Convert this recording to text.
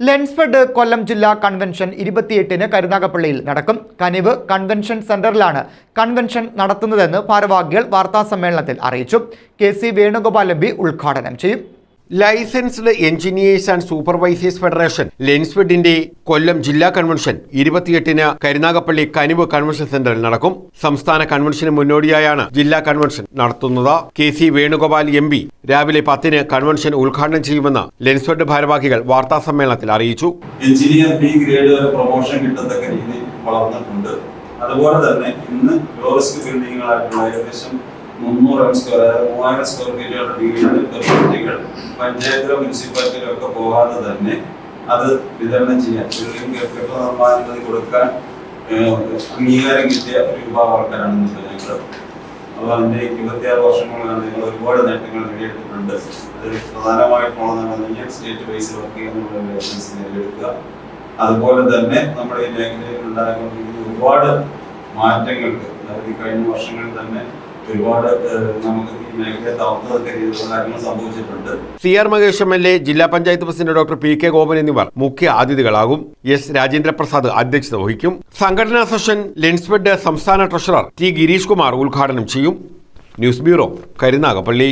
ലെൻസ്ഫെഡ് കൊല്ലം ജില്ലാ കൺവെൻഷൻ ഇരുപത്തിയെട്ടിന് കരുനാഗപ്പള്ളിയിൽ നടക്കും. കനിവ് കൺവെൻഷൻ സെന്ററിലാണ് കൺവെൻഷൻ നടത്തുന്നതെന്ന് ഭാരവാഹികൾ വാർത്താസമ്മേളനത്തിൽ അറിയിച്ചു. കെ സി വേണുഗോപാൽ എം ഉദ്ഘാടനം ചെയ്യും. Licensed engineers and supervisors federation ലെൻസ്ഫെഡിന്റെ Kollam ജില്ലാ കൺവെൻഷൻ ഇരുപത്തിയെട്ടിന് കരുനാഗപ്പള്ളി കനിവ് കൺവെൻഷൻ സെന്ററിൽ നടക്കും. സംസ്ഥാന കൺവെൻഷന് മുന്നോടിയായാണ് ജില്ലാ കൺവെൻഷൻ നടത്തുന്നത്. K C Venugopal M P രാവിലെ പത്തിന് കൺവെൻഷൻ ഉദ്ഘാടനം ചെയ്യുമെന്ന് ലെൻസ്ഫെഡ് ഭാരവാഹികൾ വാർത്താ സമ്മേളനത്തിൽ അറിയിച്ചു. എഞ്ചിനീയർ ബി ഗ്രേഡ് പ്രൊമോഷൻ കിട്ടത്തക്ക രീതിയിൽ വളർന്നിട്ടുണ്ട്. അതുപോലെ തന്നെ ഇന്ന് ഏകദേശം മുന്നൂറ് സ്ക്വയർ മൂവായിരം സ്ക്വയർ ഫീറ്റ് വീടുകളിൽ കുട്ടികൾ പഞ്ചായത്തിലോ മുനിസിപ്പാലിറ്റിയിലോ ഒക്കെ പോകാതെ തന്നെ അത് വിതരണം ചെയ്യാൻ ബിൽഡിംഗ് കെട്ടിട നിർമ്മാണത്തിൽ കൊടുക്കാൻ അംഗീകാരം കിട്ടിയ ഒരു വിഭാഗം ആൾക്കാരാണ് ഞങ്ങൾ അപ്പോൾ അതിന്റെ ഇരുപത്തിയാറ് വർഷങ്ങളാണ് നിങ്ങൾ ഒരുപാട് നേട്ടങ്ങൾ നേടിയെടുത്തിട്ടുണ്ട്. അതിൽ പ്രധാനമായിട്ടുള്ളതാണ് സ്റ്റേറ്റ് വൈസ് വർക്ക് ചെയ്യാനുള്ള ലൈസൻസ് നേടിയെടുക്കുക. അതുപോലെ തന്നെ നമ്മുടെ ഈ മേഖലയിൽ ഉണ്ടായിക്കൊണ്ടിരിക്കുന്ന ഒരുപാട് മാറ്റങ്ങൾക്ക് അതായത് കഴിഞ്ഞ വർഷങ്ങളിൽ തന്നെ ഒരുപാട് നമുക്ക് ഈ മേഖലയെ തളർത്തതൊക്കെ രീതിയിലുള്ള കാര്യങ്ങൾ സംഭവിച്ചിട്ടുണ്ട്. C R Mahesh M L A ജില്ലാ panchayat president doctor P K Gopan എന്നിവർ മുഖ്യ അതിഥികളാകും. എസ് രാജേന്ദ്ര പ്രസാദ് അധ്യക്ഷത വഹിക്കും. സംഘടനാ സെഷൻ ലെൻസ്ബെഡ് സംസ്ഥാന ട്രഷറർ ടി ഗിരീഷ് കുമാർ ഉദ്ഘാടനം ചെയ്യും. News bureau Karunagappally.